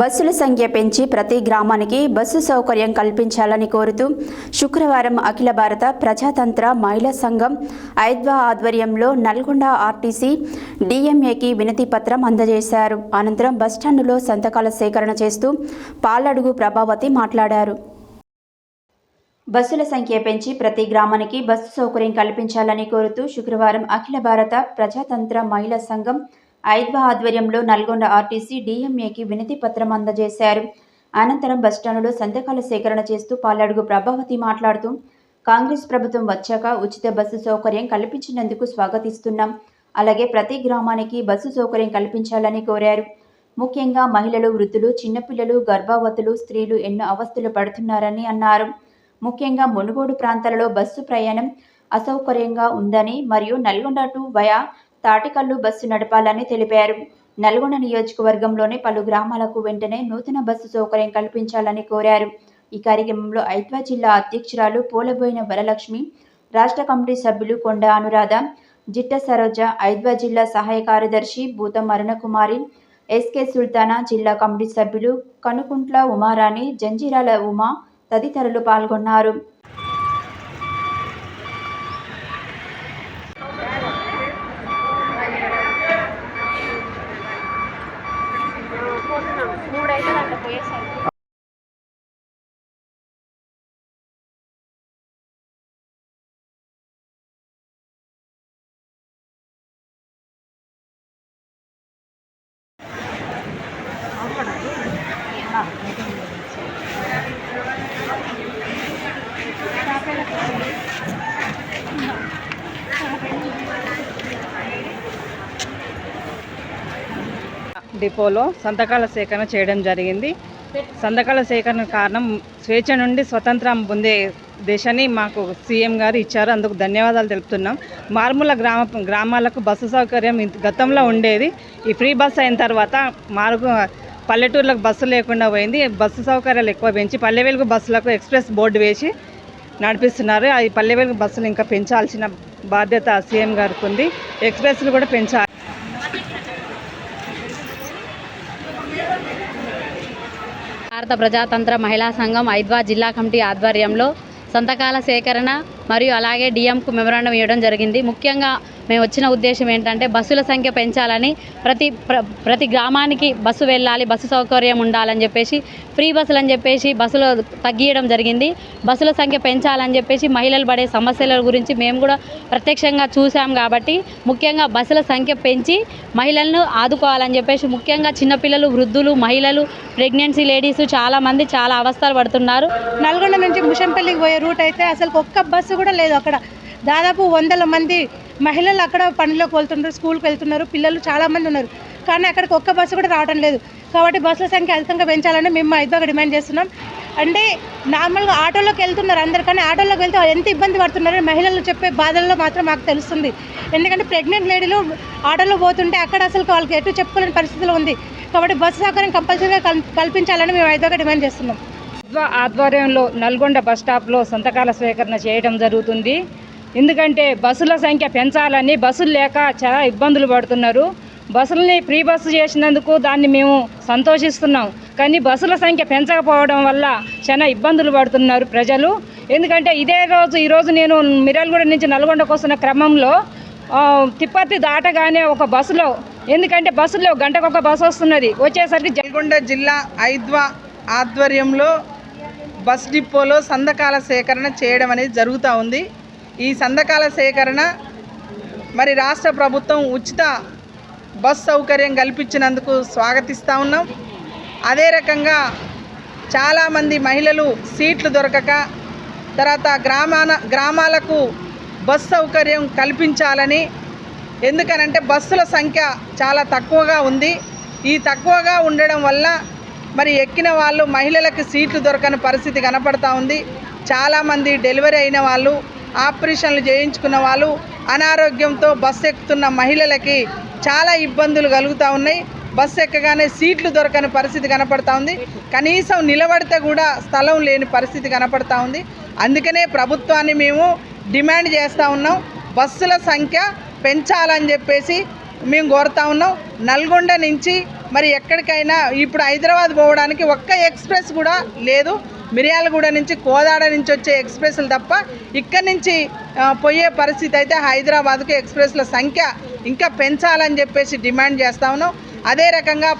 బస్సుల సంఖ్య పెంచి ప్రతి గ్రామానికి బస్సు సౌకర్యం కల్పించాలని కోరుతూ శుక్రవారం అఖిల భారత ప్రజాతంత్ర మహిళా సంఘం ఐద్వా ఆధ్వర్యంలో నల్గొండ ఆర్టీసీ డిఎంఏకి వినతి పత్రం అందజేశారు. అనంతరం బస్టాండులో సంతకాల సేకరణ చేస్తూ పాలడుగు ప్రభావతి మాట్లాడారు. బస్సుల సంఖ్య పెంచి ప్రతి గ్రామానికి బస్సు సౌకర్యం కల్పించాలని కోరుతూ శుక్రవారం అఖిల భారత ప్రజాతంత్ర మహిళా సంఘం ఐద్వా ఆధ్వర్యంలో నల్గొండ ఆర్టీసీ డిఎంఏకి వినతి పత్రం అందజేశారు. అనంతరం బస్టాండులో సంతకాల సేకరణ చేస్తూ పాలడుగు ప్రభావతి మాట్లాడుతూ కాంగ్రెస్ ప్రభుత్వం వచ్చాక ఉచిత బస్సు సౌకర్యం కల్పించినందుకు స్వాగతిస్తున్నాం. అలాగే ప్రతి గ్రామానికి బస్సు సౌకర్యం కల్పించాలని కోరారు. ముఖ్యంగా మహిళలు వృద్ధులు చిన్నపిల్లలు గర్భవతులు స్త్రీలు ఎన్నో అవస్థలు పడుతున్నారని అన్నారు. ముఖ్యంగా మునుగోడు ప్రాంతాలలో బస్సు ప్రయాణం అసౌకర్యంగా ఉందని మరియు Nalgonda to via Tatikallu bus నడపాలని తెలిపారు. నల్గొండ నియోజకవర్గంలోని పలు గ్రామాలకు వెంటనే నూతన బస్సు సౌకర్యం కల్పించాలని కోరారు. ఈ కార్యక్రమంలో ఐద్వా జిల్లా అధ్యక్షురాలు పోలబోయిన వరలక్ష్మి రాష్ట్ర కమిటీ సభ్యులు కొండ అనురాధ జిట్ట సరోజ ఐద్వా జిల్లా సహాయ కార్యదర్శి భూతం అరుణకుమారి ఎస్కే సుల్తానా జిల్లా కమిటీ సభ్యులు కనుకుంట్ల ఉమారాణి జంజీరాల ఉమా తదితరులు పాల్గొన్నారు. 我也想 డిపోలో సంతకాల సేకరణ చేయడం జరిగింది. సంతకాల సేకరణ కారణం స్వేచ్ఛ నుండి స్వతంత్రం పొందే దేశాన్ని మాకు సీఎం గారు ఇచ్చారు. అందుకు ధన్యవాదాలు తెలుపుతున్నాం. మారుమూల గ్రామ గ్రామాలకు బస్సు సౌకర్యం ఇంత- గతంలో ఉండేది. ఈ ఫ్రీ బస్సు అయిన తర్వాత మారుగు పల్లెటూర్లకు బస్సు లేకుండా పోయింది. బస్సు సౌకర్యాలు ఎక్కువ పెంచి పల్లె వెలుగు బస్సులకు ఎక్స్ప్రెస్ బోర్డు వేసి నడిపిస్తున్నారు. ఈ పల్లె వెలుగు బస్సులు ఇంకా పెంచాల్సిన బాధ్యత సీఎం గారికి ఉంది ఎక్స్ప్రెస్లు కూడా పెంచాలి. భారత ప్రజాతంత్ర మహిళా సంఘం ఐద్వా జిల్లా కమిటీ ఆధ్వర్యంలో సంతకాల సేకరణ మరియు అలాగే డిఎంకు మెమరాండం ఇవ్వడం జరిగింది. ముఖ్యంగా మేము వచ్చిన ఉద్దేశం ఏంటంటే బస్సుల సంఖ్య పెంచాలని ప్రతి ప్ర ప్రతి గ్రామానికి బస్సు వెళ్ళాలి బస్సు సౌకర్యం ఉండాలని చెప్పేసి ఫ్రీ బస్సులు అని చెప్పేసి బస్సులు తగ్గియడం జరిగింది. బస్సుల సంఖ్య పెంచాలని చెప్పేసి మహిళలు పడే సమస్యల గురించి మేము కూడా ప్రత్యక్షంగా చూసాం కాబట్టి ముఖ్యంగా బస్సుల సంఖ్య పెంచి మహిళలను ఆదుకోవాలని చెప్పేసి ముఖ్యంగా చిన్నపిల్లలు వృద్ధులు మహిళలు ప్రెగ్నెన్సీ లేడీస్ చాలామంది చాలా అవస్థలు పడుతున్నారు. నల్గొండ నుంచి ముషంపల్లికి పోయే రూట్ అయితే అసలు ఒక్క బస్సు కూడా లేదు అక్కడ. దాదాపు వందల మంది మహిళలు అక్కడ పనిలోకి వెళ్తున్నారు స్కూల్కి వెళ్తున్నారు పిల్లలు చాలామంది ఉన్నారు. కానీ అక్కడికి ఒక్క బస్సు కూడా రావడం లేదు. కాబట్టి బస్సుల సంఖ్య అధికంగా పెంచాలని మేము ఐదుగా డిమాండ్ చేస్తున్నాం. అంటే నార్మల్గా ఆటోలోకి వెళ్తున్నారు అందరు కానీ ఆటోలోకి వెళ్తే ఎంత ఇబ్బంది పడుతున్నారు మహిళలు చెప్పే బాధల్లో మాత్రం మాకు తెలుస్తుంది. ఎందుకంటే ప్రెగ్నెంట్ లేడీలు ఆటోలో పోతుంటే అక్కడ అసలు వాళ్ళకి ఎటు చెప్పుకోలేని పరిస్థితిలో ఉంది. కాబట్టి బస్సు సౌకర్యం కంపల్సరీగా కల్- కల్పించాలని మేము ఐదుగా డిమాండ్ చేస్తున్నాం. ఆధ్వర్యంలో నల్గొండ బస్ స్టాప్లో సంతకాల స్వీకరణ చేయడం జరుగుతుంది. ఎందుకంటే బస్సుల సంఖ్య పెంచాలని బస్సులు లేక చాలా ఇబ్బందులు పడుతున్నారు. బస్సులని ఫ్రీ బస్సు చేసినందుకు దాన్ని మేము సంతోషిస్తున్నాం. కానీ బస్సుల సంఖ్య పెంచకపోవడం వల్ల చాలా ఇబ్బందులు పడుతున్నారు ప్రజలు. ఎందుకంటే ఇదే రోజు ఈరోజు నేను మిరల్గూడ నుంచి నల్గొండకు వస్తున్న క్రమంలో తిప్పతి తిప్పర్తి దాటగానే ఒక బస్సులో ఎందుకంటే బస్సులో గంటకు ఒక బస్సు వస్తున్నది. వచ్చేసరికి నల్గొండ జిల్లా ఐద్వా ఆధ్వర్యంలో బస్ డిపోలో సంతకాల సేకరణ చేయడం అనేది జరుగుతూ ఉంది. ఈ సంతకాల సేకరణ మరి రాష్ట్ర ప్రభుత్వం ఉచిత బస్ సౌకర్యం కల్పించినందుకు స్వాగతిస్తూ ఉన్నాం. అదే రకంగా చాలామంది మహిళలు సీట్లు దొరకక తర్వాత గ్రామాన గ్రామాలకు బస్ సౌకర్యం కల్పించాలని ఎందుకనంటే బస్సుల సంఖ్య చాలా తక్కువగా ఉంది. ఈ తక్కువగా ఉండడం వల్ల మరి ఎక్కిన వాళ్ళు మహిళలకు సీట్లు దొరకని పరిస్థితి కనపడతా ఉంది. చాలామంది డెలివరీ అయిన వాళ్ళు ఆపరేషన్లు చేయించుకున్న వాళ్ళు అనారోగ్యంతో బస్సు ఎక్కుతున్న మహిళలకి చాలా ఇబ్బందులు కలుగుతూ ఉన్నాయి. బస్సు ఎక్కగానే సీట్లు దొరకని పరిస్థితి కనపడతా ఉంది. కనీసం నిలబడితే కూడా స్థలం లేని పరిస్థితి కనపడతా ఉంది. అందుకనే ప్రభుత్వాన్ని మేము డిమాండ్ చేస్తూ ఉన్నాం. బస్సుల సంఖ్య పెంచాలని చెప్పేసి మేము కోరుతా ఉన్నాం. నల్గొండ నుంచి మరి ఎక్కడికైనా ఇప్పుడు హైదరాబాద్ పోవడానికి ఒక్క ఎక్స్ప్రెస్ కూడా లేదు. మిర్యాలగూడ నుంచి కోదాడ నుంచి వచ్చే ఎక్స్ప్రెస్లు తప్ప ఇక్కడి నుంచి పోయే పరిస్థితి అయితే హైదరాబాద్కు ఎక్స్ప్రెస్ల సంఖ్య ఇంకా పెంచాలని చెప్పేసి డిమాండ్ చేస్తా ఉన్నాం. అదే రకంగా